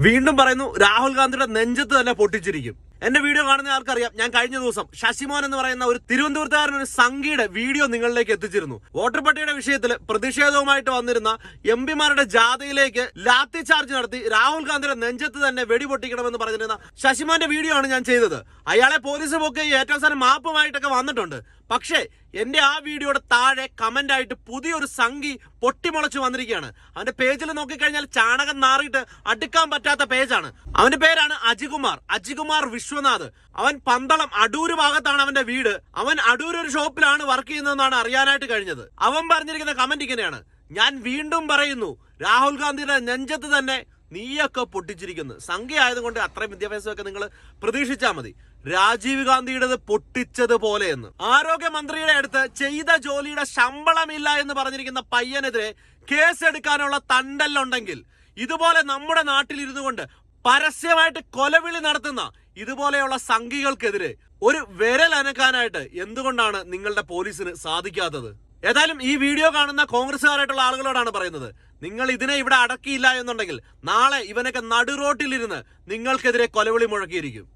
വീണ്ടും പറയുന്നു രാഹുൽ ഗാന്ധിയുടെ നെഞ്ചത്ത് തന്നെ പൊട്ടിച്ചിരിക്കും. എന്റെ വീഡിയോ കാണുന്ന ആൾക്കറിയാം. ഞാൻ കഴിഞ്ഞ ദിവസം ശശിമോൻ എന്ന് പറയുന്ന ഒരു തിരുവനന്തപുരത്തുകാരൻ ഒരു സംഘിയുടെ വീഡിയോ നിങ്ങളിലേക്ക് എത്തിച്ചിരുന്നു. വോട്ടർ പട്ടികയുടെ വിഷയത്തിൽ പ്രതിഷേധവുമായിട്ട് വന്നിരുന്ന എം പിമാരുടെ ജാഥയിലേക്ക് ലാത്തി ചാർജ് നടത്തി രാഹുൽ ഗാന്ധിയുടെ നെഞ്ചത്ത് തന്നെ വെടിപൊട്ടിക്കണമെന്ന് പറഞ്ഞിരുന്ന ശശിമോന്റെ വീഡിയോ ആണ് ഞാൻ ചെയ്തത്. അയാളെ പോലീസ് പൊക്കെ ഏറ്റവും സാധനം മാപ്പുമായിട്ടൊക്കെ വന്നിട്ടുണ്ട്. പക്ഷേ എന്റെ ആ വീഡിയോയുടെ താഴെ കമന്റ് ആയിട്ട് പുതിയൊരു സംഘി പൊട്ടിമുളച്ചു വന്നിരിക്കുകയാണ്. അവന്റെ പേജിൽ നോക്കിക്കഴിഞ്ഞാൽ ചാണകം നാറിയിട്ട് അടുക്കാൻ പറ്റാത്ത പേജാണ്. അവന്റെ പേരാണ് അജികുമാർ. അജികുമാർ വിശ്വനാഥ്. അവൻ പന്തളം അടൂര് ഭാഗത്താണ് അവന്റെ വീട്. അവൻ അടൂർ ഒരു ഷോപ്പിലാണ് വർക്ക് ചെയ്യുന്നതെന്നാണ് അറിയാനായിട്ട് കഴിഞ്ഞത്. അവൻ പറഞ്ഞിരിക്കുന്ന കമന്റ് ഇങ്ങനെയാണ്. ഞാൻ വീണ്ടും പറയുന്നു രാഹുൽ ഗാന്ധിയുടെ നെഞ്ചത്ത് തന്നെ നീയൊക്കെ പൊട്ടിച്ചിരിക്കുന്നു. സംഖ്യ ആയതുകൊണ്ട് അത്രയും വിദ്യാഭ്യാസമൊക്കെ നിങ്ങൾ പ്രതീക്ഷിച്ചാൽ മതി. രാജീവ് ഗാന്ധിയുടേത് പൊട്ടിച്ചതുപോലെ എന്ന്. ആരോഗ്യമന്ത്രിയുടെ അടുത്ത് ചെയ്ത ജോലിയുടെ ശമ്പളമില്ല എന്ന് പറഞ്ഞിരിക്കുന്ന പയ്യനെതിരെ കേസ് എടുക്കാനുള്ള തണ്ടല്ലുണ്ടെങ്കിൽ ഇതുപോലെ നമ്മുടെ നാട്ടിൽ കൊണ്ട് പരസ്യമായിട്ട് കൊലവിളി നടത്തുന്ന ഇതുപോലെയുള്ള സംഘികൾക്കെതിരെ ഒരു വിരൽ അനക്കാനായിട്ട് എന്തുകൊണ്ടാണ് നിങ്ങളുടെ പോലീസിന് സാധിക്കാത്തത്? ഏതായാലും ഈ വീഡിയോ കാണുന്ന കോൺഗ്രസ്സുകാരായിട്ടുള്ള ആളുകളോടാണ് പറയുന്നത്. നിങ്ങൾ ഇതിനെ ഇവിടെ അടക്കിയില്ല എന്നുണ്ടെങ്കിൽ നാളെ ഇവനൊക്കെ നടുറോട്ടിലിരുന്ന് നിങ്ങൾക്കെതിരെ കൊലവിളി മുഴക്കിയിരിക്കും.